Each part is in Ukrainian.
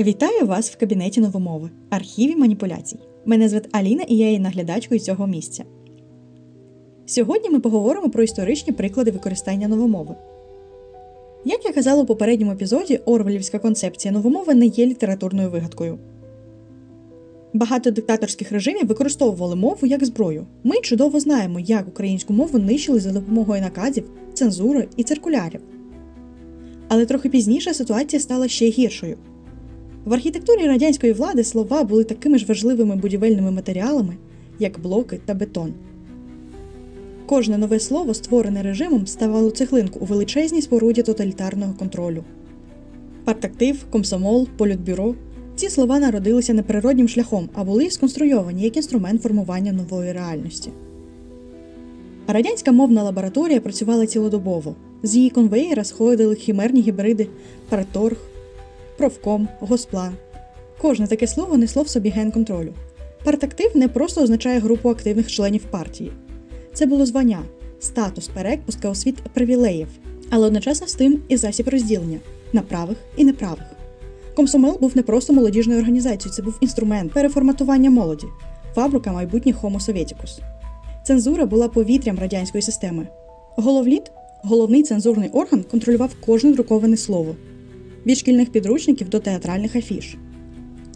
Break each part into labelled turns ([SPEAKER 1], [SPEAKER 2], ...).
[SPEAKER 1] Вітаю вас в кабінеті новомови, архіві маніпуляцій. Мене звати Аліна і я є наглядачкою цього місця. Сьогодні ми поговоримо про історичні приклади використання новомови. Як я казала у попередньому епізоді, Орвелівська концепція новомови не є літературною вигадкою. Багато диктаторських режимів використовували мову як зброю. Ми чудово знаємо, як українську мову нищили за допомогою наказів, цензури і циркулярів. Але трохи пізніше ситуація стала ще гіршою. В архітектурі радянської влади слова були такими ж важливими будівельними матеріалами, як блоки та бетон. Кожне нове слово, створене режимом, ставало цеглинку у величезній споруді тоталітарного контролю. Партактив, комсомол, політбюро ці слова народилися неприроднім шляхом, а були сконструйовані як інструмент формування нової реальності. Радянська мовна лабораторія працювала цілодобово. З її конвеєра сходили хімерні гібриди парторг, профком, госплан. Кожне таке слово несло в собі ген контролю. Партактив не просто означає групу активних членів партії. Це було звання, статус перепустка у світ привілеїв, але одночасно з тим і засіб розділення на правих і неправих. Комсомол був не просто молодіжною організацією, це був інструмент переформатування молоді, фабрика майбутніх Homo Sovieticus. Цензура була повітрям радянської системи. Головліт, головний цензурний орган, контролював кожне друковане слово від шкільних підручників до театральних афіш.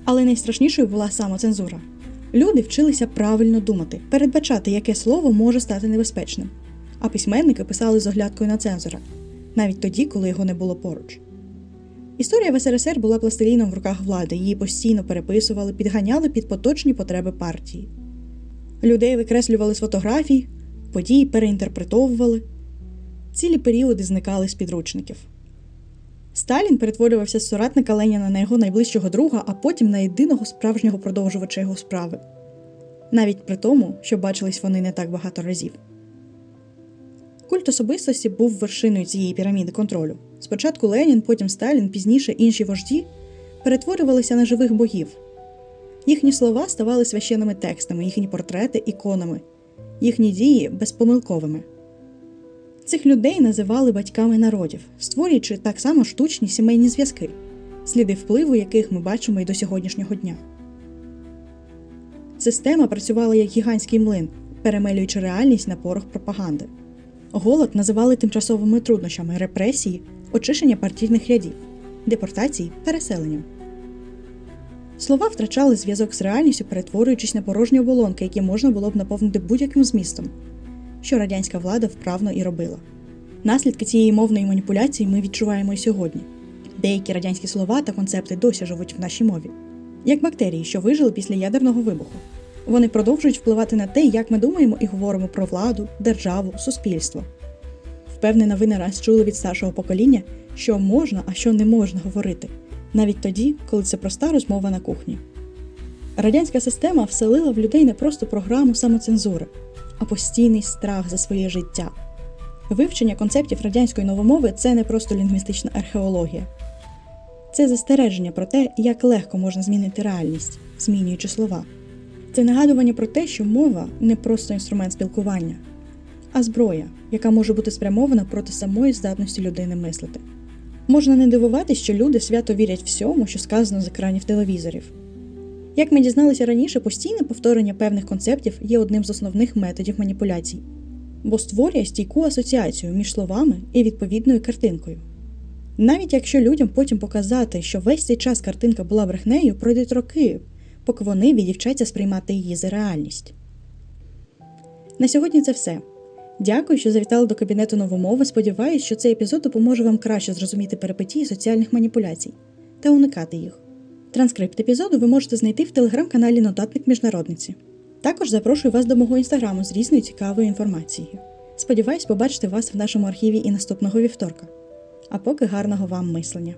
[SPEAKER 1] Але найстрашнішою була самоцензура. Люди вчилися правильно думати, передбачати, яке слово може стати небезпечним. А письменники писали з оглядкою на цензора, навіть тоді, коли його не було поруч. Історія в СРСР була пластиліном в руках влади, її постійно переписували, підганяли під поточні потреби партії. Людей викреслювали з фотографій, події переінтерпретовували, цілі періоди зникали з підручників. Сталін перетворювався з соратника Леніна на його найближчого друга, а потім на єдиного справжнього продовжувача його справи, навіть при тому, що бачились вони не так багато разів. Культ особистості був вершиною цієї піраміди контролю. Спочатку Ленін, потім Сталін, пізніше інші вожді перетворювалися на живих богів. Їхні слова ставали священними текстами, їхні портрети іконами, їхні дії безпомилковими. Цих людей називали батьками народів, створюючи так само штучні сімейні зв'язки, сліди впливу яких ми бачимо і до сьогоднішнього дня. Система працювала як гігантський млин, перемелюючи реальність на порох пропаганди. Голод називали тимчасовими труднощами репресії, очищення партійних рядів, депортації, переселенням. Слова втрачали зв'язок з реальністю, перетворюючись на порожні оболонки, які можна було б наповнити будь-яким змістом, що радянська влада вправно і робила. Наслідки цієї мовної маніпуляції ми відчуваємо і сьогодні. Деякі радянські слова та концепти досі живуть в нашій мові, як бактерії, що вижили після ядерного вибуху. Вони продовжують впливати на те, як ми думаємо і говоримо про владу, державу, суспільство. Впевнена, ви не раз чули від старшого покоління, що можна, а що не можна говорити, навіть тоді, коли це проста розмова на кухні. Радянська система вселила в людей не просто програму самоцензури, а постійний страх за своє життя. Вивчення концептів радянської новомови це не просто лінгвістична археологія, це застереження про те, як легко можна змінити реальність, змінюючи слова. Це нагадування про те, що мова не просто інструмент спілкування, а зброя, яка може бути спрямована проти самої здатності людини мислити. Можна не дивуватись, що люди свято вірять всьому, що сказано з екранів телевізорів. Як ми дізналися раніше, постійне повторення певних концептів є одним з основних методів маніпуляцій, бо створює стійку асоціацію між словами і відповідною картинкою. Навіть якщо людям потім показати, що весь цей час картинка була брехнею, пройдуть роки, поки вони відівчаться сприймати її за реальність. На сьогодні це все. Дякую, що завітали до кабінету новомови. Сподіваюсь, що цей епізод допоможе вам краще зрозуміти перипетії соціальних маніпуляцій та уникати їх. Транскрипт епізоду ви можете знайти в телеграм-каналі Нотатник Міжнародниці. Також запрошую вас до мого інстаграму з різною цікавою інформацією. Сподіваюсь побачити вас в нашому архіві і наступного вівторка. А поки гарного вам мислення!